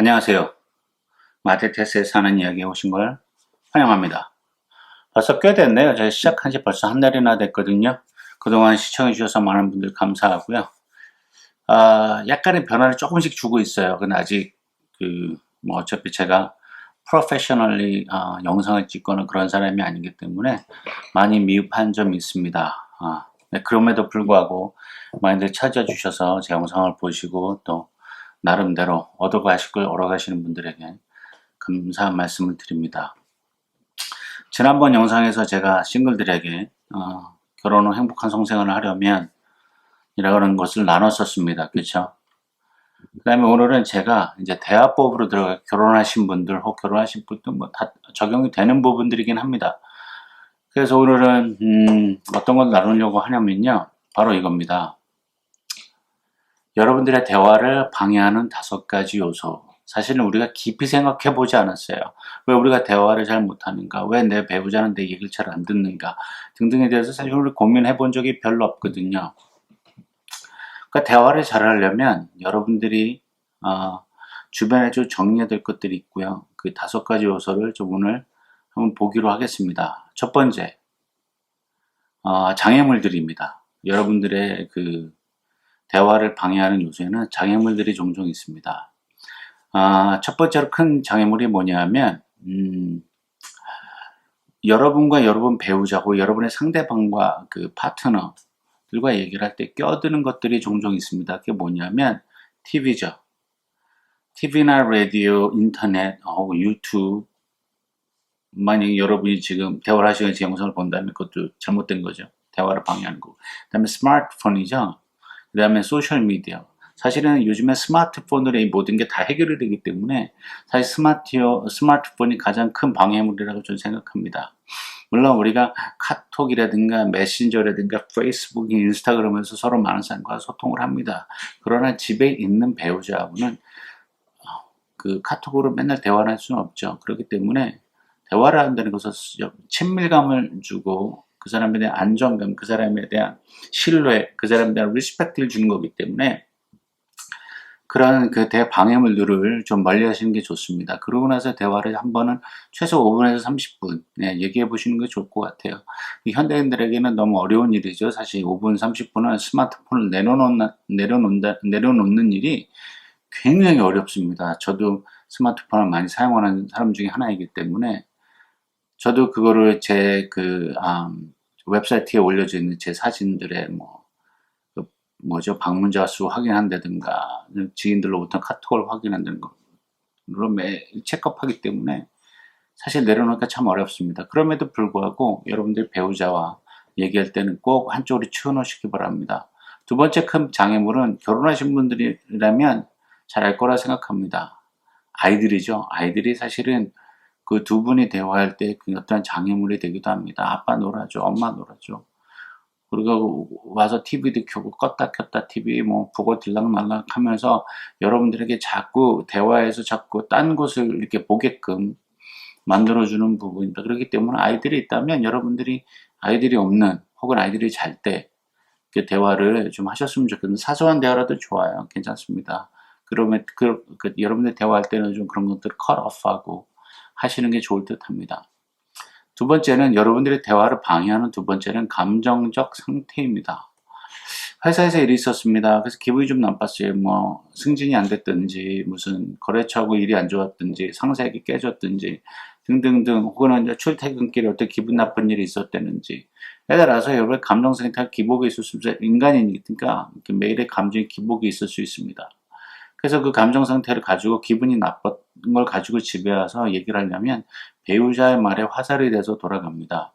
안녕하세요. 마테테스에 사는 이야기에 오신 걸 환영합니다. 벌써 꽤 됐네요. 제가 시작한 지 벌써 한 달이나 됐거든요. 그동안 시청해주셔서 많은 분들 감사하고요. 아, 약간의 변화를 조금씩 주고 있어요. 근데 아직 그, 뭐 어차피 제가 프로페셔널리 아, 영상을 찍거나 그런 사람이 아니기 때문에 많이 미흡한 점이 있습니다. 아, 네, 그럼에도 불구하고 많이들 찾아주셔서 제 영상을 보시고 또 나름대로 얻어가실 걸 얻어가시는 분들에게 감사한 말씀을 드립니다. 지난번 영상에서 제가 싱글들에게 어, 결혼 후 행복한 성생활을 하려면 이라는 것을 나눴었습니다. 그렇죠? 그 다음에 오늘은 제가 이제 대화법으로 들어가 결혼하신 분들 혹 결혼하신 분들 뭐 다 적용이 되는 부분들이긴 합니다. 그래서 오늘은 음, 어떤 걸 나누려고 하냐면요. 바로 이겁니다. 여러분들의 대화를 방해하는 다섯 가지 요소. 사실은 우리가 깊이 생각해 보지 않았어요. 왜 우리가 대화를 잘 못하는가? 왜 내 배우자는 내 얘기를 잘 안 듣는가? 등등에 대해서 사실 우리 고민해 본 적이 별로 없거든요. 그러니까 대화를 잘 하려면 여러분들이 어, 주변에 좀 정리해야 될 것들이 있고요. 그 다섯 가지 요소를 좀 오늘 한번 보기로 하겠습니다. 첫 번째, 어, 장애물들입니다. 여러분들의 그 대화를 방해하는 요소에는 장애물들이 종종 있습니다. 아, 첫 번째로 큰 장애물이 뭐냐면, 음, 여러분과 여러분 배우자고 여러분의 상대방과 그 파트너들과 얘기를 할 때 껴드는 것들이 종종 있습니다. 그게 뭐냐면, TV죠. TV나 라디오, 인터넷, 혹은 유튜브, 만약 여러분이 지금 대화를 하시는 제 영상을 본다면 그것도 잘못된 거죠. 대화를 방해하는 거. 그 다음에 스마트폰이죠. 그 다음에 소셜미디어. 사실은 요즘에 스마트폰으로 이 모든 게 다 해결이 되기 때문에 사실 스마트어, 스마트폰이 가장 큰 방해물이라고 저는 생각합니다. 물론 우리가 카톡이라든가 메신저라든가 페이스북, 인스타그램에서 서로 많은 사람과 소통을 합니다. 그러나 집에 있는 배우자하고는 그 카톡으로 맨날 대화를 할 수는 없죠. 그렇기 때문에 대화를 한다는 것은 친밀감을 주고 그 사람에 대한 안정감, 그 사람에 대한 신뢰, 그 사람에 대한 리스펙트를 주는 거기 때문에 그런 그 대방해물들을 좀 멀리 하시는 게 좋습니다. 그러고 나서 대화를 한 번은 최소 5분에서 30분 네, 얘기해 보시는 게 좋을 것 같아요. 현대인들에게는 너무 어려운 일이죠. 사실 5분, 30분은 스마트폰을 내려놓는, 내려놓는다, 내려놓는 일이 굉장히 어렵습니다. 저도 스마트폰을 많이 사용하는 사람 중에 하나이기 때문에 저도 그거를 제그 음, 웹사이트에 올려져 있는 제 사진들의 뭐 그 뭐죠 방문자 수 확인한다든가 지인들로부터 카톡을 확인한다는 거로 매 체크업하기 때문에 사실 내려놓기가 참 어렵습니다. 그럼에도 불구하고 여러분들 배우자와 얘기할 때는 꼭 한쪽으로 치워놓으시기 바랍니다. 두 번째 큰 장애물은 결혼하신 분들이라면 잘 알 거라 생각합니다. 아이들이죠. 아이들이 사실은 그 두 분이 대화할 때 그 어떤 장애물이 되기도 합니다. 아빠 놀아줘, 엄마 놀아줘. 그리고 와서 TV도 켜고 껐다 켰다 TV 뭐 보고 들락말락 하면서 여러분들에게 자꾸 대화에서 자꾸 딴 곳을 이렇게 보게끔 만들어주는 부분입니다. 그렇기 때문에 아이들이 있다면 여러분들이 아이들이 없는 혹은 아이들이 잘 때 그 대화를 좀 하셨으면 좋겠는데 사소한 대화라도 좋아요. 괜찮습니다. 그러면 그, 그 여러분들 대화할 때는 좀 그런 것들을 컷오프하고 하시는 게 좋을 듯 합니다. 두 번째는 여러분들의 대화를 방해하는 두 번째는 감정적 상태입니다. 회사에서 일이 있었습니다. 그래서 기분이 좀 나빴어요. 뭐 승진이 안 됐든지 무슨 거래처하고 일이 안 좋았든지 상사에게 깨졌든지 등등등 혹은 출퇴근길에 어떤 기분 나쁜 일이 있었다는지 에 따라서 여러분의 감정 상태가 기복이 있을 수 있어요. 인간이니까 매일의 감정이 기복이 있을 수 있습니다. 그래서 그 감정 상태를 가지고 기분이 나쁜 걸 가지고 집에 와서 얘기를 하려면 배우자의 말에 화살이 돼서 돌아갑니다.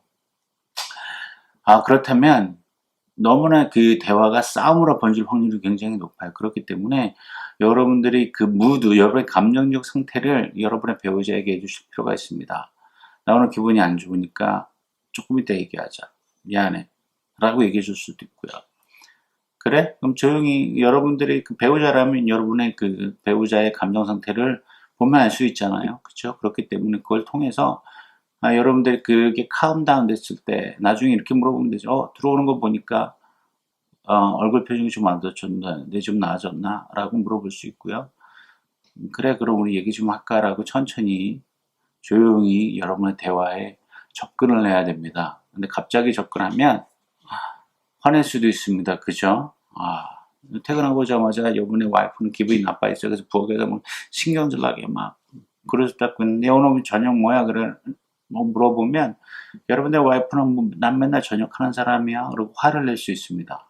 아, 그렇다면 너무나 그 대화가 싸움으로 번질 확률이 굉장히 높아요. 그렇기 때문에 여러분들이 그 무드, 여러분의 감정적 상태를 여러분의 배우자에게 해주실 필요가 있습니다. 나 오늘 기분이 안 좋으니까 조금 이따 얘기하자. 미안해. 라고 얘기해 줄 수도 있고요. 그래? 그럼 조용히 여러분들이 그 배우자라면 여러분의 그 배우자의 감정 상태를 보면 알 수 있잖아요. 그렇죠? 그렇기 때문에 그걸 통해서 아, 여러분들이 그게 카운다운 됐을 때 나중에 이렇게 물어보면 되죠. 어, 들어오는 거 보니까 어, 얼굴 표정이 좀 안 좋아졌나, 내 좀 나아졌나? 라고 물어볼 수 있고요. 그래 그럼 우리 얘기 좀 할까라고 천천히 조용히 여러분의 대화에 접근을 해야 됩니다. 근데 갑자기 접근하면 화낼 수도 있습니다. 그죠? 아, 퇴근하고 자마자 여분의 와이프는 기분이 나빠 있어요. 그래서 부엌에서 뭐 신경질나게 막 그러셨다고 했는데 오늘 저녁 뭐야 그래 뭐 물어보면 여러분의 와이프는 뭐, 난 맨날 저녁하는 사람이야 그리고 화를 낼 수 있습니다.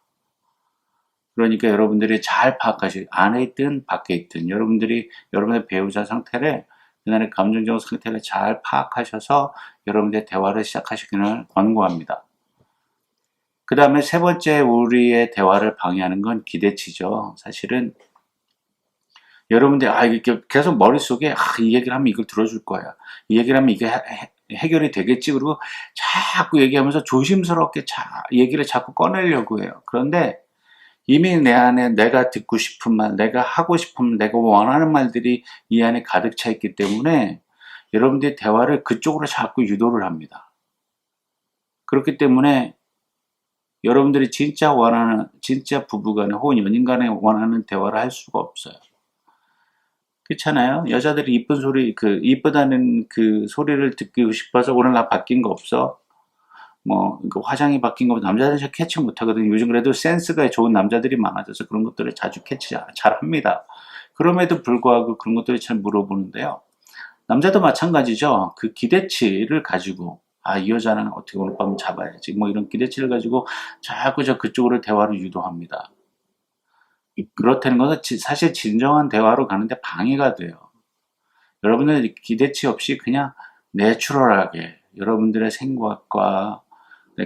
그러니까 여러분들이 잘 파악하시 안에 있든 밖에 있든 여러분들이 여러분의 배우자 상태를 그날의 감정적 상태를 잘 파악하셔서 여러분들의 대화를 시작하시기를 권고합니다. 그 다음에 세 번째 우리의 대화를 방해하는 건 기대치죠. 사실은 여러분들 아 계속 머릿속에 아, 이 얘기를 하면 이걸 들어줄 거야. 이 얘기를 하면 이게 해, 결이 되겠지. 그리고 자꾸 얘기하면서 조심스럽게 자, 얘기를 자꾸 꺼내려고 해요. 그런데 이미 내 안에 내가 듣고 싶은 말, 내가 하고 싶은 내가 원하는 말들이 이 안에 가득 차 있기 때문에 여러분들이 대화를 그쪽으로 자꾸 유도를 합니다. 그렇기 때문에 여러분들이 진짜 원하는, 진짜 부부간에 혹은 연인간에 원하는 대화를 할 수가 없어요. 그렇잖아요. 여자들이 이쁜 소리, 그, 이쁘다는 그 소리를 듣고 싶어서 오늘 나 바뀐 거 없어? 뭐, 그 화장이 바뀐 거 남자들은 잘 캐치 못 하거든요. 요즘 그래도 센스가 좋은 남자들이 많아져서 그런 것들을 자주 캐치 잘 합니다. 그럼에도 불구하고 그런 것들을 잘 물어보는데요. 남자도 마찬가지죠. 그 기대치를 가지고 아, 이 여자는 어떻게 오늘 밤 잡아야지. 뭐 이런 기대치를 가지고 자꾸 저 그쪽으로 대화를 유도합니다. 그렇다는 것은 사실 진정한 대화로 가는데 방해가 돼요. 여러분들 기대치 없이 그냥 내추럴하게 여러분들의 생각과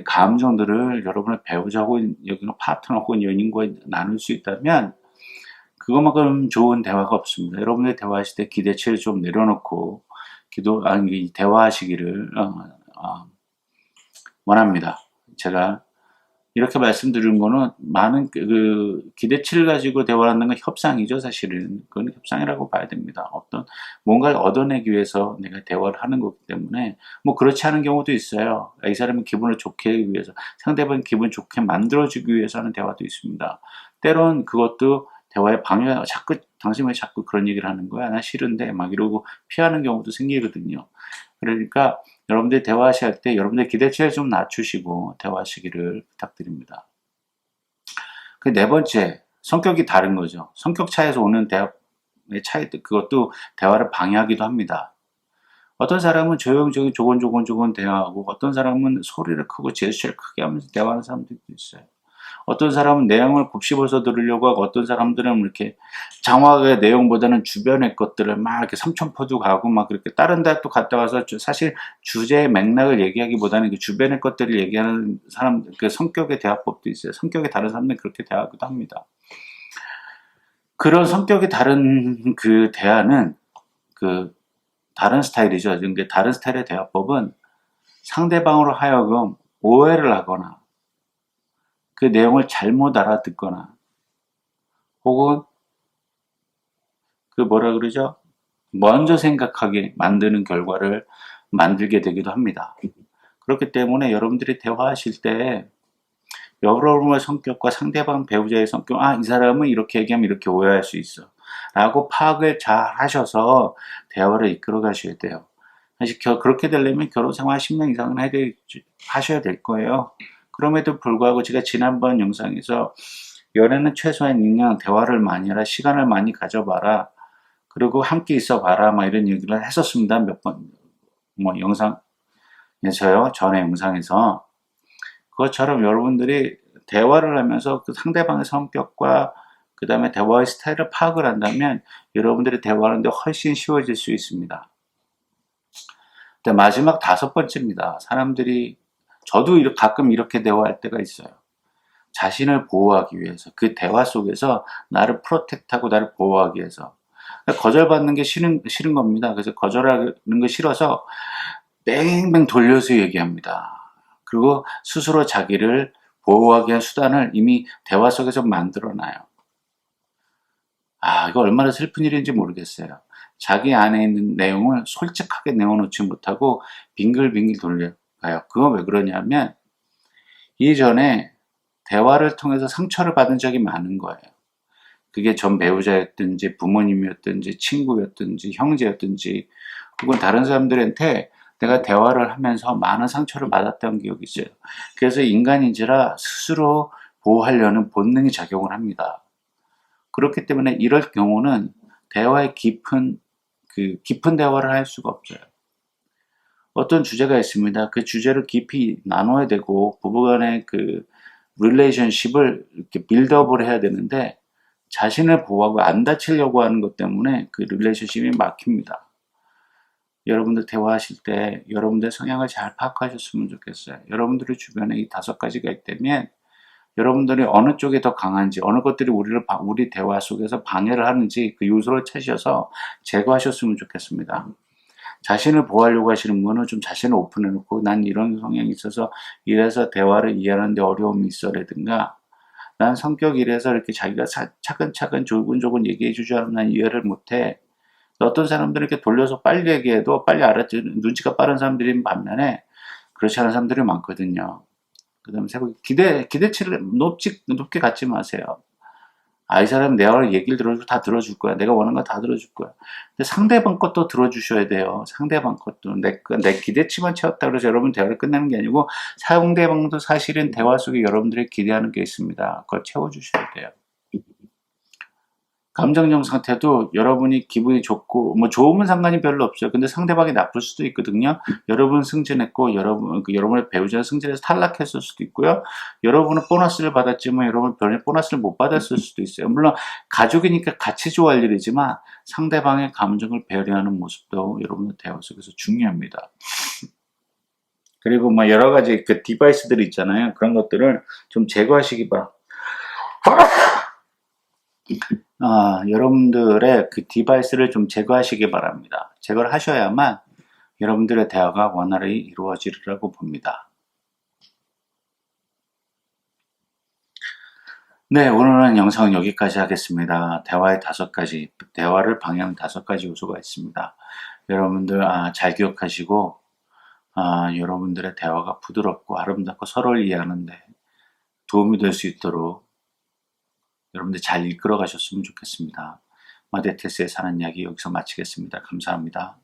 감정들을 여러분의 배우자 혹은 여기는 파트너 혹은 연인과 나눌 수 있다면 그것만큼 좋은 대화가 없습니다. 여러분의 대화하실 때 기대치를 좀 내려놓고 기도 아니 대화하시기를 어, 아, 원합니다. 제가 이렇게 말씀드린 거는 많은 그, 그 기대치를 가지고 대화하는 건 협상이죠, 사실은. 그건 협상이라고 봐야 됩니다. 어떤 뭔가를 얻어내기 위해서 내가 대화를 하는 거기 때문에 뭐 그렇지 않은 경우도 있어요. 이 사람이 기분을 좋게 위해서 상대방 기분 좋게 만들어주기 위해서 하는 대화도 있습니다. 때론 그것도 대화의 방해, 자꾸 당신 왜 자꾸 그런 얘기를 하는 거야? 나 싫은데 막 이러고 피하는 경우도 생기거든요. 그러니까 여러분들 대화하실 때 여러분들 기대치를 좀 낮추시고 대화하시기를 부탁드립니다. 그 네 번째, 성격이 다른 거죠. 성격 차에서 오는 대화의 차이, 그것도 대화를 방해하기도 합니다. 어떤 사람은 조용조용 조곤조곤조곤 대화하고 어떤 사람은 소리를 크고 제스처를 크게 하면서 대화하는 사람들도 있어요. 어떤 사람은 내용을 곱씹어서 들으려고 하고 어떤 사람들은 이렇게 장화의 내용보다는 주변의 것들을 막 이렇게 삼천포도 가고 막 그렇게 다른 데 또 갔다 와서 사실 주제의 맥락을 얘기하기보다는 그 주변의 것들을 얘기하는 사람 그 성격의 대화법도 있어요. 성격이 다른 사람들은 그렇게 대화하기도 합니다. 그런 성격이 다른 그 대화는 그 다른 스타일이죠. 그러니까 다른 스타일의 대화법은 상대방으로 하여금 오해를 하거나 그 내용을 잘못 알아듣거나 혹은 그 뭐라 그러죠? 먼저 생각하게 만드는 결과를 만들게 되기도 합니다. 그렇기 때문에 여러분들이 대화하실 때 여러분의 성격과 상대방 배우자의 성격, 아, 이 사람은 이렇게 얘기하면 이렇게 오해할 수 있어. 라고 파악을 잘 하셔서 대화를 이끌어 가셔야 돼요. 사실 그렇게 되려면 결혼 생활 10년 이상은 하셔야 될 거예요. 그럼에도 불구하고 제가 지난번 영상에서 연애는 최소한 6년 대화를 많이 해라, 시간을 많이 가져봐라, 그리고 함께 있어 봐라, 막 이런 얘기를 했었습니다. 몇 번, 뭐 영상에서요, 전에 영상에서. 그것처럼 여러분들이 대화를 하면서 그 상대방의 성격과 그 다음에 대화의 스타일을 파악을 한다면 여러분들이 대화하는데 훨씬 쉬워질 수 있습니다. 마지막 다섯 번째입니다. 사람들이 저도 가끔 이렇게 대화할 때가 있어요. 자신을 보호하기 위해서 그 대화 속에서 나를 프로텍트하고 나를 보호하기 위해서 거절받는 게 싫은 싫은 겁니다. 그래서 거절하는 거 싫어서 뺑뺑 돌려서 얘기합니다. 그리고 스스로 자기를 보호하기 위한 수단을 이미 대화 속에서 만들어놔요. 아, 이거 얼마나 슬픈 일인지 모르겠어요. 자기 안에 있는 내용을 솔직하게 내어놓지 못하고 빙글빙글 돌려 가요. 그건 왜 그러냐면 이전에 대화를 통해서 상처를 받은 적이 많은 거예요. 그게 전 배우자였든지 부모님이었든지 친구였든지 형제였든지 혹은 다른 사람들한테 내가 대화를 하면서 많은 상처를 받았던 기억이 있어요. 그래서 인간인지라 스스로 보호하려는 본능이 작용을 합니다. 그렇기 때문에 이럴 경우는 대화의 깊은 그 깊은 대화를 할 수가 없어요. 어떤 주제가 있습니다. 그 주제를 깊이 나눠야 되고 부부간의 그 릴레이션십을 이렇게 빌드업을 해야 되는데 자신을 보호하고 안 다치려고 하는 것 때문에 그 릴레이션십이 막힙니다. 여러분들 대화하실 때 여러분들 성향을 잘 파악하셨으면 좋겠어요. 여러분들의 주변에 이 다섯 가지가 있다면 여러분들이 어느 쪽이 더 강한지 어느 것들이 우리를 우리 대화 속에서 방해를 하는지 그 요소를 찾으셔서 제거하셨으면 좋겠습니다. 자신을 보호하려고 하시는 분은 좀 자신을 오픈해 놓고 난 이런 성향이 있어서 이래서 대화를 이해하는데 어려움이 있어라든가 난 성격이 이래서 이렇게 자기가 사, 차근차근 조근조근 얘기해 주지 않으면 난 이해를 못해 어떤 사람들은 이렇게 돌려서 빨리 얘기해도 빨리 알아듣 눈치가 빠른 사람들인 반면에 그렇지 않은 사람들이 많거든요. 그 다음에 기대, 기대치를 높지, 높게 갖지 마세요. 아, 이 사람은 내가 얘기를 들어주고 다 들어줄 거야. 내가 원하는 거 다 들어줄 거야. 근데 상대방 것도 들어주셔야 돼요. 상대방 것도. 내, 내 기대치만 채웠다 그래서 여러분 대화를 끝내는 게 아니고 상대방도 사실은 대화 속에 여러분들이 기대하는 게 있습니다. 그걸 채워주셔야 돼요. 감정적 상태도 여러분이 기분이 좋고 뭐 좋으면 상관이 별로 없어요. 근데 상대방이 나쁠 수도 있거든요. 여러분 승진했고 여러분 그 여러분의 배우자 승진해서 탈락했을 수도 있고요. 여러분은 보너스를 받았지만 여러분 별로 보너스를 못 받았을 수도 있어요. 물론 가족이니까 같이 좋아할 일이지만 상대방의 감정을 배려하는 모습도 여러분의 대화 속에서 중요합니다. 그리고 뭐 여러 가지 그 디바이스들 있잖아요. 그런 것들을 좀 제거하시기 바랍니다. 아, 여러분들의 그 디바이스를 좀 제거하시기 바랍니다. 제거를 하셔야만 여러분들의 대화가 원활히 이루어지리라고 봅니다. 네, 오늘은 영상은 여기까지 하겠습니다. 대화의 다섯 가지, 대화를 방해하는 다섯 가지 요소가 있습니다. 여러분들 아, 잘 기억하시고 아, 여러분들의 대화가 부드럽고 아름답고 서로를 이해하는데 도움이 될 수 있도록 여러분들 잘 이끌어 가셨으면 좋겠습니다. 마데테스의 사는 이야기 여기서 마치겠습니다. 감사합니다.